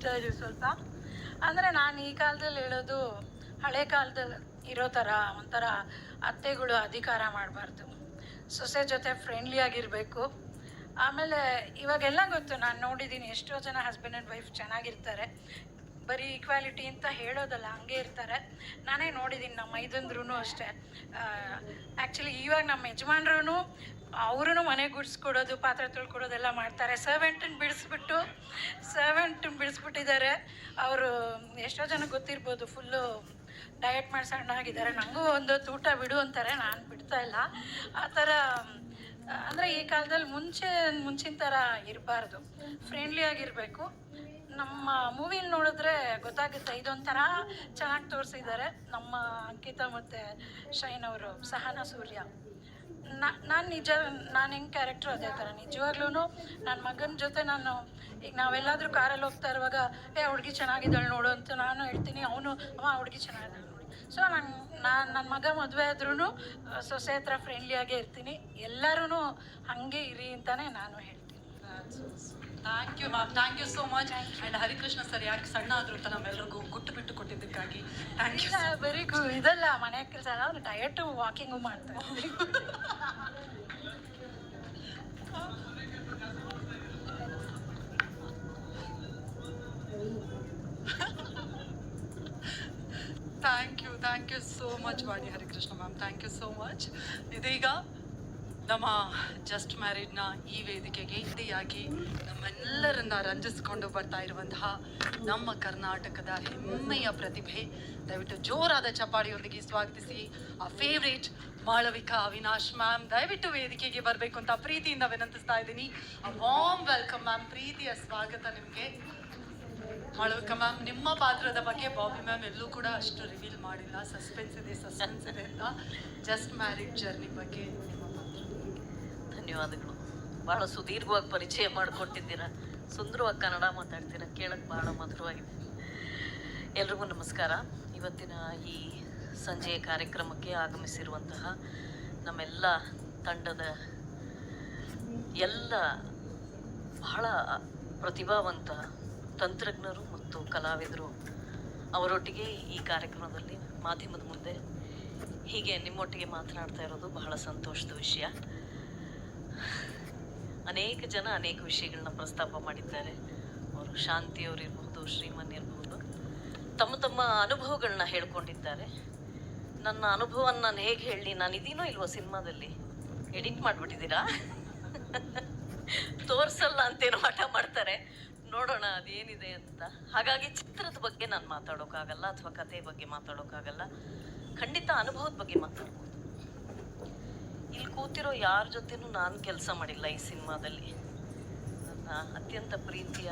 ಇಷ್ಟ ಇದೆ ಸ್ವಲ್ಪ. ಅಂದರೆ ನಾನು ಈ ಕಾಲದಲ್ಲಿ ಹೇಳೋದು ಹಳೆ ಕಾಲದಲ್ಲಿ ಇರೋ ಥರ ಒಂಥರ ಅತ್ತೆಗಳು ಅಧಿಕಾರ ಮಾಡಬಾರ್ದು. ಸೊಸೆ ಜೊತೆ ಫ್ರೆಂಡ್ಲಿ ಆಗಿರಬೇಕು. ಆಮೇಲೆ ಇವಾಗೆಲ್ಲ ಗೊತ್ತು, ನಾನು ನೋಡಿದ್ದೀನಿ ಎಷ್ಟೋ ಜನ ಹಸ್ಬೆಂಡ್ ಆ್ಯಂಡ್ ವೈಫ್ ಚೆನ್ನಾಗಿರ್ತಾರೆ. ಬರೀ ಈಕ್ವಾಲಿಟಿ ಅಂತ ಹೇಳೋದಲ್ಲ, ಹಂಗೆ ಇರ್ತಾರೆ. ನಾನೇ ನೋಡಿದ್ದೀನಿ ನಮ್ಮ ಮೈದಂದ್ರೂ ಅಷ್ಟೇ. ಆ್ಯಕ್ಚುಲಿ ಇವಾಗ ನಮ್ಮ ಯಜಮಾನ್ರೂ ಅವರೂ ಮನೆ ಗುಡ್ಸ್ಕೊಡೋದು ಪಾತ್ರೆ ತೊಳ್ಕೊಡೋದೆಲ್ಲ ಮಾಡ್ತಾರೆ. ಸರ್ವೆಂಟನ್ನು ಬಿಡಿಸ್ಬಿಟ್ಟು ಬಿಡಿಸ್ಬಿಟ್ಟಿದ್ದಾರೆ. ಅವರು ಎಷ್ಟೋ ಜನ ಗೊತ್ತಿರ್ಬೋದು ಫುಲ್ಲು ಡಯಟ್ ಮಾಡಿ ಸಣ್ಣ ಆಗಿದ್ದಾರೆ ನನಗೂ ಒಂದು ತೂಟ ಬಿಡು ಅಂತಾರೆ, ನಾನು ಬಿಡ್ತಾ ಇಲ್ಲ. ಆ ಥರ, ಅಂದರೆ ಈ ಕಾಲದಲ್ಲಿ ಮುಂಚೆ, ಮುಂಚಿನ ಥರ ಇರಬಾರ್ದು. ಫ್ರೆಂಡ್ಲಿ ಆಗಿರಬೇಕು. ನಮ್ಮ ಮೂವಿಲಿ ನೋಡಿದ್ರೆ ಗೊತ್ತಾಗುತ್ತೆ, ಇದೊಂಥರ ಚೆನ್ನಾಗಿ ತೋರಿಸಿದ್ದಾರೆ. ನಮ್ಮ ಅಂಕಿತಾ ಮತ್ತು ಶೈನ್ ಅವರು, ಸಹನಾ ಸೂರ್ಯ. ನಾನು ನಿಜ, ನಾನು ಹೆಂಗೆ ಕ್ಯಾರೆಕ್ಟ್ರು ಅದೇ ಥರ. ನಿಜವಾಗ್ಲೂ ನನ್ನ ಮಗನ ಜೊತೆ ನಾನು ಈಗ ನಾವೆಲ್ಲಾದರೂ ಕಾರಲ್ಲಿ ಹೋಗ್ತಾ ಇರುವಾಗ ಏ ಹುಡುಗಿ ಚೆನ್ನಾಗಿದ್ದಾಳೆ ನೋಡು ಅಂತ ನಾನು ಹೇಳ್ತೀನಿ ಅವನು ಅವ ಹುಡುಗಿ ಚೆನ್ನಾಗಿದ್ದಾಳೆ ನೋಡಿ. ಸೊ ನಾನು ನಾನು ನನ್ನ ಮಗ ಮದುವೆ ಆದ್ರೂ ಸೊಸೆ ಹತ್ರ ಫ್ರೆಂಡ್ಲಿಯಾಗೇ ಇರ್ತೀನಿ. ಎಲ್ಲರೂ ಹಾಗೆ ಇರಿ ಅಂತಲೇ ನಾನು ಹೇಳ್ತೀನಿ. Thank you ma'am thank you so much and Harikrishna sir ಯಾಕೆ ಸಣ್ಣ ಆದ್ರು ಅಂತ ನಮ್ಮೆಲ್ಲರಿಗೂ ಗುಟ್ಟು ಬಿಟ್ಟು ಕೊಟ್ಟಿದ್ದಕ್ಕಾಗಿ ಥ್ಯಾಂಕ್ ಯು ಬರೀ ಇದಲ್ಲ ಮನೆ ಕೆಲಸ ಅಲ್ಲ ಅವ್ರು ಡಯಟು ವಾಕಿಂಗು ಮಾಡ್ತಾರೆ thank you thank you so much Vani Harikrishna ma'am thank you so much ಇದೀಗ ನಮ್ಮ ಜಸ್ಟ್ ಮ್ಯಾರಿಡ್ನ ಈ ವೇದಿಕೆಗೆ ಹಿಂದಿಯಾಗಿ ನಮ್ಮೆಲ್ಲರನ್ನ ರಂಜಿಸಿಕೊಂಡು ಬರ್ತಾ ಇರುವಂತಹ ನಮ್ಮ ಕರ್ನಾಟಕದ ಹೆಮ್ಮೆಯ ಪ್ರತಿಭೆ. ದಯವಿಟ್ಟು ಜೋರಾದ ಚಪ್ಪಾಳಿಯೊಂದಿಗೆ ಸ್ವಾಗತಿಸಿ. ಆ ಫೇವ್ರೇಟ್ ಮಾಳವಿಕಾ ಅವಿನಾಶ್ ಮ್ಯಾಮ್ ದಯವಿಟ್ಟು ವೇದಿಕೆಗೆ ಬರಬೇಕು ಅಂತ ಪ್ರೀತಿಯಿಂದ ವಿನಂತಿಸ್ತಾ ಇದ್ದೀನಿ. ವಾಮ್ ವೆಲ್ಕಮ್ ಮ್ಯಾಮ್ ಪ್ರೀತಿಯ ಸ್ವಾಗತ ನಿಮಗೆ. ಮ್ಯಾಮ್ ನಿಮ್ಮ ಪಾತ್ರದ ಬಗ್ಗೆ ಬಾಬಿ ಮ್ಯಾಮ್ ಎಲ್ಲೂ ಕೂಡ ಅಷ್ಟು ರಿವೀಲ್ ಮಾಡಿಲ್ಲ. ಸಸ್ಪೆನ್ಸ್ ಇದೆ ಸಸ್ಪೆನ್ಸ್ ಇದೆ ಅಂತ. ಜಸ್ಟ್ ಮ್ಯಾರೇಜ್ ಜರ್ನಿ ಬಗ್ಗೆ ನಿಮ್ಮ ಪಾತ್ರ. ಧನ್ಯವಾದಗಳು. ಬಹಳ ಸುದೀರ್ಘವಾಗಿ ಪರಿಚಯ ಮಾಡಿಕೊಟ್ಟಿದ್ದೀರಾ. ಸುಂದರವಾಗಿ ಕನ್ನಡ ಮಾತಾಡ್ತೀರಾ. ಕೇಳಕ್ಕೆ ಬಹಳ ಮಧುರವಾಗಿದೆ. ಎಲ್ರಿಗೂ ನಮಸ್ಕಾರ. ಇವತ್ತಿನ ಈ ಸಂಜೆಯ ಕಾರ್ಯಕ್ರಮಕ್ಕೆ ಆಗಮಿಸಿರುವಂತಹ ನಮ್ಮೆಲ್ಲ ತಂಡದ ಎಲ್ಲ ಬಹಳ ಪ್ರತಿಭಾವಂತ ತಂತ್ರಜ್ಞರು ಮತ್ತು ಕಲಾವಿದರು ಅವರೊಟ್ಟಿಗೆ ಈ ಕಾರ್ಯಕ್ರಮದಲ್ಲಿ ಮಾಧ್ಯಮದ ಮುಂದೆ ಹೀಗೆ ನಿಮ್ಮೊಟ್ಟಿಗೆ ಮಾತನಾಡ್ತಾ ಇರೋದು ಬಹಳ ಸಂತೋಷದ ವಿಷಯ. ಅನೇಕ ಜನ ಅನೇಕ ವಿಷಯಗಳನ್ನ ಪ್ರಸ್ತಾಪ ಮಾಡಿದ್ದಾರೆ. ಅವರು ಶಾಂತಿಯವರು ಇರಬಹುದು ಶ್ರೀಮನ್ ಇರಬಹುದು. ತಮ್ಮ ತಮ್ಮ ಅನುಭವಗಳನ್ನ ಹೇಳ್ಕೊಂಡಿದ್ದಾರೆ. ನನ್ನ ಅನುಭವನ ನಾನು ಹೇಗೆ ಹೇಳಿ ನಾನು ಇದೀನೋ ಇಲ್ವೋ ಸಿನಿಮಾದಲ್ಲಿ? ಎಡಿಟ್ ಮಾಡಿಬಿಟ್ಟಿದ್ದೀರಾ? ತೋರ್ಸಲ್ಲ ಅಂತೇನೋ ಹಠ ಮಾಡ್ತಾರೆ. ನೋಡೋಣ ಅದೇನಿದೆ ಅಂತ. ಹಾಗಾಗಿ ಚಿತ್ರದ ಬಗ್ಗೆ ನಾನು ಮಾತಾಡೋಕ್ಕಾಗಲ್ಲ ಅಥವಾ ಕಥೆ ಬಗ್ಗೆ ಮಾತಾಡೋಕ್ಕಾಗಲ್ಲ ಖಂಡಿತ ಅನುಭವದ ಬಗ್ಗೆ ಮಾತಾಡ್ಬೋದು. ಇಲ್ಲಿ ಕೂತಿರೋ ಯಾರ ಜೊತೆನೂ ನಾನು ಕೆಲಸ ಮಾಡಿಲ್ಲ ಈ ಸಿನಿಮಾದಲ್ಲಿ. ನನ್ನ ಅತ್ಯಂತ ಪ್ರೀತಿಯ,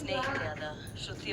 ಸ್ನೇಹಿತೆಯಾದ ಶ್ರುತಿ